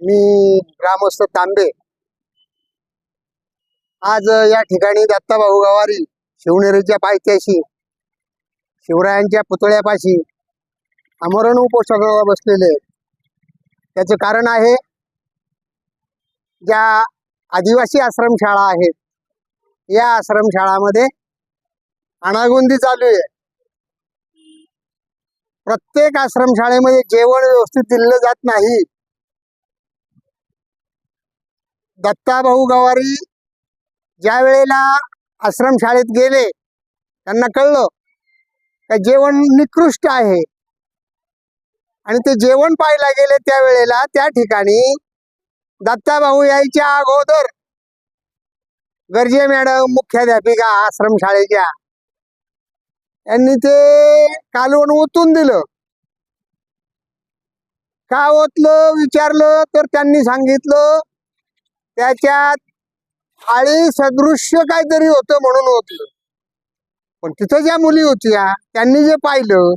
मी ग्रामस्थ तांबे. आज या ठिकाणी दत्ताभाऊ गवारी शिवनेरीच्या पायथ्याशी शिवरायांच्या पुतळ्यापाशी आमरण उपोषणाला बसलेले. आहेत. त्याचं कारण आहे ज्या आदिवासी आश्रमशाळा आहेत या आश्रमशाळामध्ये अनागोंदी चालू आहे. प्रत्येक आश्रमशाळेमध्ये जेवण व्यवस्थित दिलं जात नाही. दत्ताभाऊ गवारी ज्या वेळेला आश्रमशाळेत गेले त्यांना कळलं का जेवण निकृष्ट आहे. आणि ते जेवण पाहायला गेले त्या वेळेला त्या ठिकाणी दत्ताभाऊ यायच्या अगोदर गर्जे मॅडम मुख्याध्यापिका आश्रमशाळेच्या यांनी ते कालवण ओतून दिलं. का ओतलं? विचारलं तर त्यांनी सांगितलं त्याच्यात आळी सदृश्य काहीतरी होतं म्हणून होत. पण तिथं ज्या मुली होत्या त्यांनी जे पाहिलं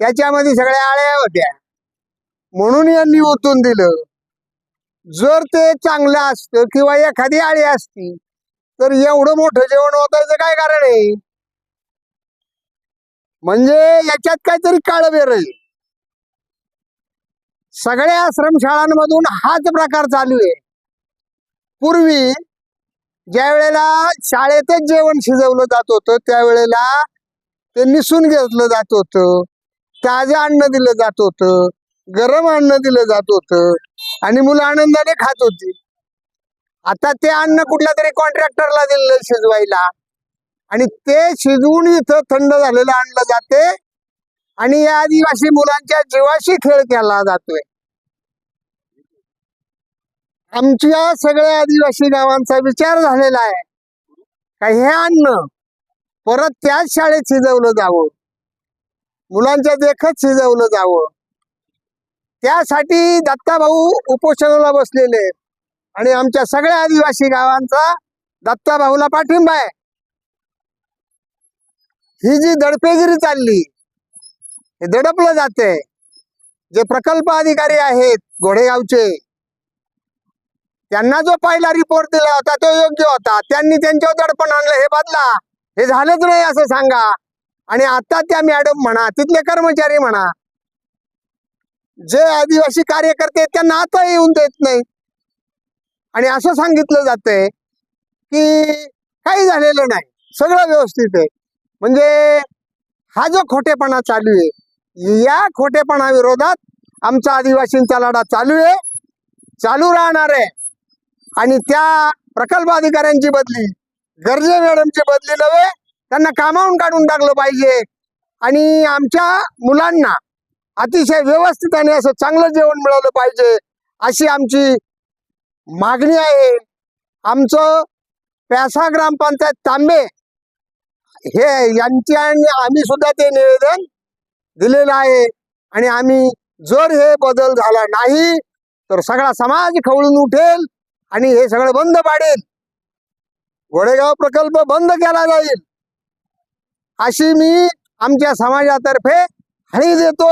त्याच्यामध्ये सगळ्या आळ्या होत्या. म्हणून यांनी ओतून दिलं. जर ते चांगलं असतं किंवा एखादी आळी असती तर एवढं मोठं जेवण ओतायचं काय कारण आहे? म्हणजे याच्यात काहीतरी काळबेर आहे. सगळ्या आश्रमशाळांमधून हाच प्रकार चालू आहे. पूर्वी ज्या वेळेला शाळेतच जेवण शिजवलं जात होतं त्यावेळेला ते निसून घेतलं जात होतं ताजे अन्न दिलं जात होतं गरम अन्न दिलं जात होतं आणि मुलं आनंदाने खात होती. आता ते अन्न कुठल्या तरी कॉन्ट्रॅक्टरला दिलं शिजवायला आणि ते शिजवून इथं थंड झालेलं आणलं जाते आणि या आदिवासी मुलांच्या जीवाशी खेळ केला जातोय. आमच्या सगळ्या आदिवासी गावांचा विचार झालेला आहे का हे अन्न परत त्याच शाळेत शिजवलं जावं? मुलांच्या देखत शिजवलं जावं? त्यासाठी दत्ताभाऊ उपोषणाला बसलेले आणि आमच्या सगळ्या आदिवासी गावांचा दत्ताभाऊला पाठिंबा आहे. ही जी दडपेगिरी चालली हे दडपलं जाते जे प्रकल्प अधिकारी आहेत घोडेगावचे त्यांना जो पहिला रिपोर्ट दिला होता तो योग्य होता. त्यांनी त्यांच्यावर दडपण आणलं हे बदला. हे झालंच नाही असं सांगा. आणि आता त्या मॅडम म्हणा तिथले कर्मचारी म्हणा जे आदिवासी कार्यकर्ते त्यांना आता येऊन देत नाही. आणि असं सांगितलं जातंय की काही झालेलं नाही. सगळं व्यवस्थित आहे. म्हणजे हा जो खोटेपणा चालू आहे या खोटेपणा विरोधात आमचा आदिवासींचा लढा चालू आहे. चालू राहणार आहे. आणि त्या प्रकल्प अधिकाऱ्यांची बदली गरजे मॅडमची बदली नव्हे त्यांना कामावून काढून टाकलं पाहिजे. आणि आमच्या मुलांना अतिशय व्यवस्थित असं चांगलं जेवण मिळालं पाहिजे अशी आमची मागणी आहे. आमचं प्यासा ग्रामपंचायत तांबे हे यांच्या आम्ही सुद्धा ते निवेदन दिलेलं आहे. आणि आम्ही जर हे बदल झाला नाही तर सगळा समाज खवळून उठेल. आणि हे सगळं बंद पाडेल. घोडेगाव प्रकल्प बंद केला जाईल. अशी मी आमच्या समाजातर्फे हळी देतो.